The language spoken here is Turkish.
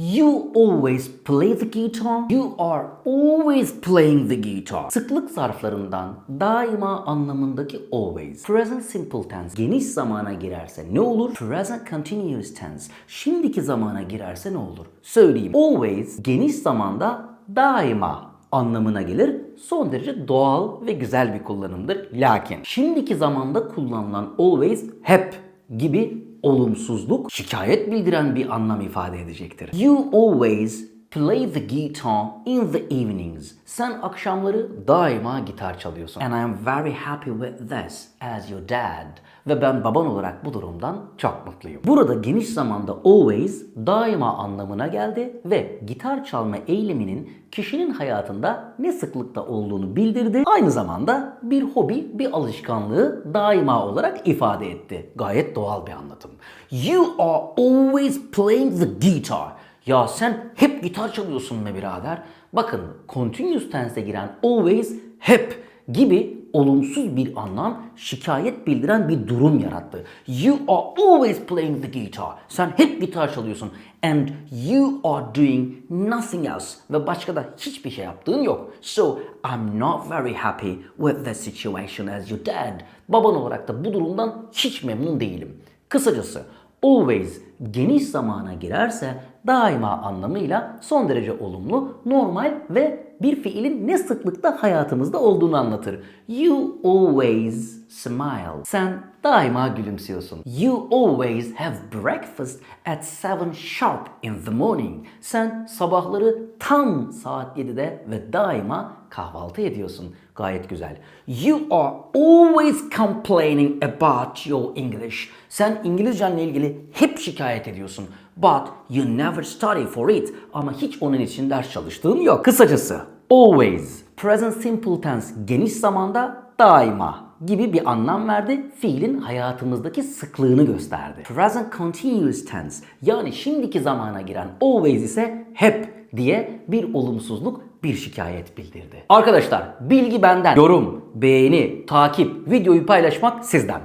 You always play the guitar. You are always playing the guitar. Sıklık zarflarından daima anlamındaki always. Present simple tense geniş zamana girerse ne olur? Present continuous tense şimdiki zamana girerse ne olur? Söyleyeyim. Always geniş zamanda daima anlamına gelir. Son derece doğal ve güzel bir kullanımdır. Lakin şimdiki zamanda kullanılan always hep gibi olumsuzluk şikayet bildiren bir anlam ifade edecektir. You always play the guitar in the evenings. Sen akşamları daima gitar çalıyorsun. And I am very happy with this as your dad. Ve ben baban olarak bu durumdan çok mutluyum. Burada geniş zamanda always daima anlamına geldi ve gitar çalma eyleminin kişinin hayatında ne sıklıkta olduğunu bildirdi. Aynı zamanda bir hobi, bir alışkanlığı daima olarak ifade etti. Gayet doğal bir anlatım. You are always playing the guitar. Ya sen hep gitar çalıyorsun be birader. Bakın continuous tense'e giren always, hep gibi olumsuz bir anlam, şikayet bildiren bir durum yarattı. You are always playing the guitar. Sen hep gitar çalıyorsun. And you are doing nothing else. Ve başka da hiçbir şey yaptığın yok. So I'm not very happy with the situation as your dad. Baban olarak da bu durumdan hiç memnun değilim. Kısacası always geniş zamana girerse daima anlamıyla son derece olumlu, normal ve bir fiilin ne sıklıkta hayatımızda olduğunu anlatır. You always smile. Sen daima gülümsüyorsun. You always have breakfast at 7 sharp in the morning. Sen sabahları tam saat 7'de ve daima kahvaltı ediyorsun. Gayet güzel. You are always complaining about your English. Sen İngilizcenle ilgili hep şikayet ediyorsun. But you never study for it. Ama hiç onun için ders çalıştığın yok. Kısacası always, present simple tense geniş zamanda daima gibi bir anlam verdi. Fiilin hayatımızdaki sıklığını gösterdi. Present continuous tense yani şimdiki zamana giren always ise hep diye bir olumsuzluk, bir şikayet bildirdi. Arkadaşlar bilgi benden. Yorum, beğeni, takip, videoyu paylaşmak sizden.